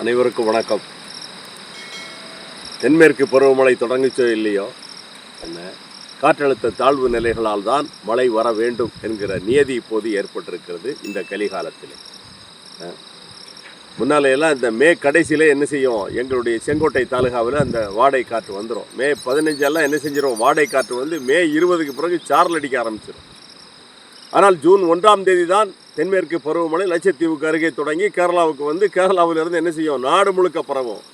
அனைவருக்கும் வணக்கம். தென்மேற்கு பருவமழை தொடங்குச்சோ இல்லையோ? என்ன? காற்றழுத்த தாழ்வு நிலைகளால் தான் மழை வர வேண்டும் என்கிற நியதி இப்போது ஏற்பட்டிருக்கிறது இந்த கலிகாலத்தில். முன்னாலையெல்லாம் இந்த மே கடைசியில் என்ன செய்யும்? எங்களுடைய செங்கோட்டை தாலுகாவில் அந்த வாடை காற்று வந்துடும் மே பதினஞ்செல்லாம் என்ன செஞ்சிடும் வாடை காற்று வந்து மே இருபதுக்கு பிறகு சாரல் அடிக்க ஆரம்பிச்சிடும் ஆனால் ஜூன் ஒன்றாம் தேதி தான் தென்மேற்கு பருவமழை லட்சத்தீவுக்கு அருகே தொடங்கி கேரளாவுக்கு வந்து கேரளாவிலிருந்து என்ன செய்யும்? நாடு முழுக்க பரவும்.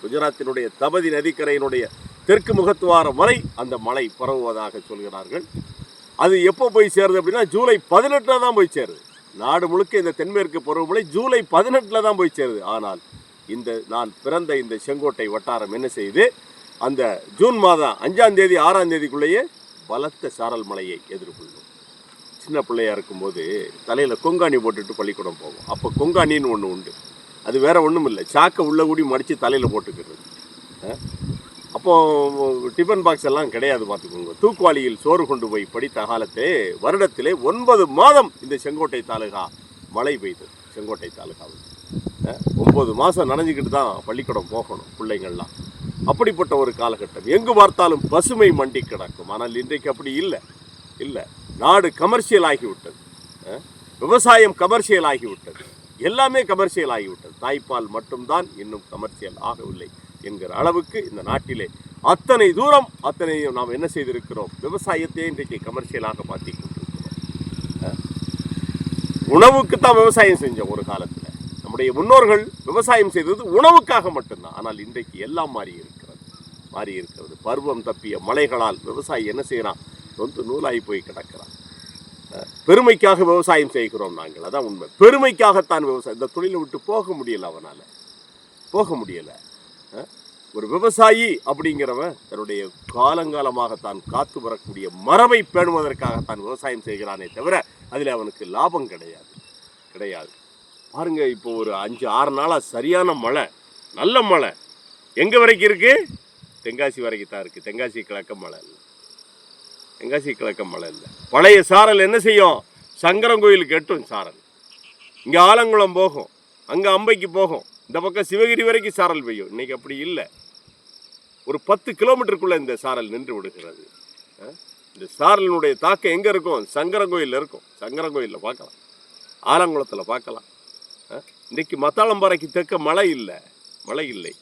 குஜராத்தினுடைய தபதி நதிக்கரையினுடைய தெற்கு முகத்துவாரம் வரை அந்த மழை பரவுவதாக சொல்கிறார்கள். அது எப்போ போய் சேருது அப்படின்னா ஜூலை பதினெட்டில் தான் போய் சேருது. நாடு முழுக்க இந்த தென்மேற்கு பருவமழை ஜூலை பதினெட்டில் தான் போய் சேருது. ஆனால் இந்த நான் பிறந்த இந்த செங்கோட்டை வட்டாரம் என்ன செய்யுது? அந்த ஜூன் மாதம் அஞ்சாம் தேதி ஆறாம் தேதிக்குள்ளேயே பலத்த சாரல் மழையை எதிர்கொள்ளும். சின்ன பிள்ளையாக இருக்கும்போது தலையில் கொங்காணி போட்டுட்டு பள்ளிக்கூடம் போவோம். அப்போ கொங்காணின்னு ஒன்று உண்டு. அது வேறு ஒன்றும் இல்லை. சாக்கை உள்ளே கூடி மடித்து தலையில் போட்டுக்கிறது. அப்போது டிஃபன் பாக்ஸ் எல்லாம் கிடையாது பார்த்துக்கோங்க. தூக்குவாளியில் சோறு கொண்டு போய் படித்த காலத்தே வருடத்திலே ஒன்பது மாதம் இந்த செங்கோட்டை தாலுகா மழை பெய்தது. செங்கோட்டை தாலுகாவில். ஒம்பது மாதம் நனைஞ்சிக்கிட்டு தான் பள்ளிக்கூடம் போகணும் பிள்ளைங்கள்லாம். அப்படிப்பட்ட ஒரு காலகட்டம். எங்கு பார்த்தாலும் பசுமை மண்டி கிடக்கும். ஆனால் இன்றைக்கு அப்படி இல்லை. இல்லை. நாடு கமர்ஷியல் ஆகிவிட்டது. விவசாயம் கமர்ஷியல் ஆகிவிட்டது. எல்லாமே கமர்ஷியல் ஆகிவிட்டது. தாய்ப்பால் மட்டும்தான் இன்னும் கமர்ஷியல் ஆகவில்லை என்கிற அளவுக்கு இந்த நாட்டிலே அத்தனை தூரம் அத்தனையும் நாம் என்ன செய்திருக்கிறோம்? விவசாயத்தை இன்றைக்கு கமர்ஷியலாக மாற்றி கொண்டிருக்கிறோம். உணவுக்கு தான் விவசாயம் செஞ்சோம் ஒரு காலத்தில். நம்முடைய முன்னோர்கள் விவசாயம் செய்தது உணவுக்காக மட்டும்தான். ஆனால் இன்றைக்கு எல்லாம் மாறி இருக்கிறது மாறி இருக்கிறது பருவம் தப்பிய மலைகளால் விவசாயி என்ன செய்கிறான் தொந்து நூலாகி போய் கிடக்கிறான். பெருமைக்காக விவசாயம் செய்கிறோம் நாங்கள். அதான் உண்மை. பெருமைக்காகத்தான் விவசாயம். இந்த தொழிலை விட்டு போக முடியல அவனால். போக முடியலை. ஒரு விவசாயி அப்படிங்கிறவன் தன்னுடைய காலங்காலமாக தான் காத்து வரக்கூடிய மரபை பேணுவதற்காகத்தான் விவசாயம் செய்கிறானே தவிர அதில் அவனுக்கு லாபம் கிடையாது. கிடையாது. பாருங்க இப்போ ஒரு அஞ்சு ஆறு நாளாக சரியான மழை நல்ல மழை. எங்கே வரைக்கும் இருக்குது தென்காசி வரைக்கும் தான் இருக்குது தென்காசி கிழக்க மழை. இல்லை தென்காசி கிழக்க மழை இல்லை பழைய சாரல் என்ன செய்யும்? சங்கரன் கோயிலுக்கு எட்டும் சாரல். இங்கே ஆலங்குளம் போகும். அங்கே அம்பைக்கு போகும். இந்த பக்கம் சிவகிரி வரைக்கும் சாரல் பெய்யும். இன்னைக்கு அப்படி இல்லை. ஒரு பத்து கிலோமீட்டருக்குள்ள இந்த சாரல் நின்று விடுகிறது. இந்த சாரலினுடைய தாக்கம் எங்கே இருக்கும்? சங்கரங்கோயிலில் இருக்கும். சங்கரன் கோயிலில் பார்க்கலாம். ஆலங்குளத்தில் பார்க்கலாம். அஹ்? இன்னைக்கு மத்தாளம்பாறைக்கு தெற்க மழை இல்லை. மழை இல்லை.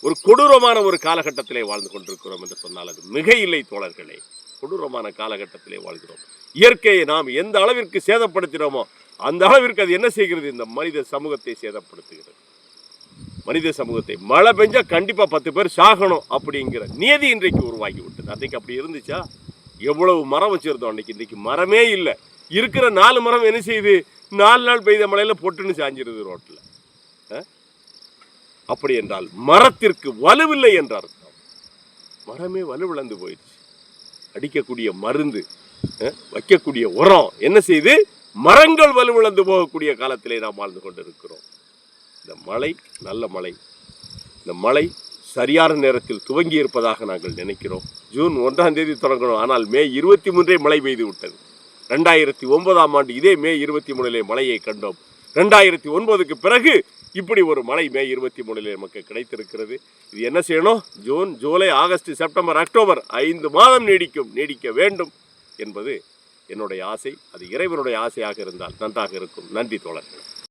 ஒரு கொடூரமான ஒரு காலகட்டத்திலே வாழ்ந்து கொண்டிருக்கிறோம் என்று சொன்னால் அது மிக இல்லை தோழர்களே. கொடூரமான காலகட்டத்திலே வாழ்கிறோம். இயற்கையை நாம் எந்த அளவிற்கு சேதப்படுத்தினோமோ அந்த அளவிற்கு அது என்ன செய்கிறது? இந்த மனித சமூகத்தை சேதப்படுத்துகிறது. மனித சமூகத்தை. மழை பெஞ்சா கண்டிப்பாக பத்து பேர் சாகணும் அப்படிங்கிற நியதி இன்றைக்கு உருவாகி விட்டது அன்றைக்கு அப்படி இருந்துச்சா? எவ்வளவு மரம் வச்சிருந்தோம் அன்னைக்கு. இன்றைக்கு மரமே இல்லை. இருக்கிற நாலு மரம் என்ன செய்யுது? நாலு நாள் பெய்த மழையில் பொட்டுன்னு சாஞ்சிருது ரோட்டில் அப்படி என்றால் மரத்திற்கு வலுவில்லை என்ற அர்த்தம். மரமே வலுவிழந்து போயிடுச்சு. அடிக்கக்கூடிய மருந்து வைக்கக்கூடிய உரம் என்ன செய்து மரங்கள் வலுவிழந்து போகக்கூடிய காலத்திலே நாம் வாழ்ந்து கொண்டிருக்கிறோம். இந்த மழை நல்ல மழை. இந்த மழை சரியான நேரத்தில் துவங்கி இருப்பதாக நாங்கள் நினைக்கிறோம். ஜூன் ஒன்றாம் தேதி தொடங்கணும். ஆனால் மே இருபத்தி மூன்றே மழை பெய்து விட்டது. ரெண்டாயிரத்தி ஒன்பதாம் ஆண்டு இதே மே இருபத்தி மூணிலே மழையை கண்டோம். ரெண்டாயிரத்தி ஒன்பதுக்கு பிறகு இப்படி ஒரு மழை மே இருபத்தி மூணில் நமக்கு கிடைத்திருக்கிறது. இது என்ன செய்யணும்? June July August September October ஐந்து மாதம் நீடிக்கும் நீடிக்க வேண்டும் என்பது என்னுடைய ஆசை. அது இறைவனுடைய ஆசையாக இருந்தால் நன்றாக இருக்கும். நன்றி தோழர்கள்.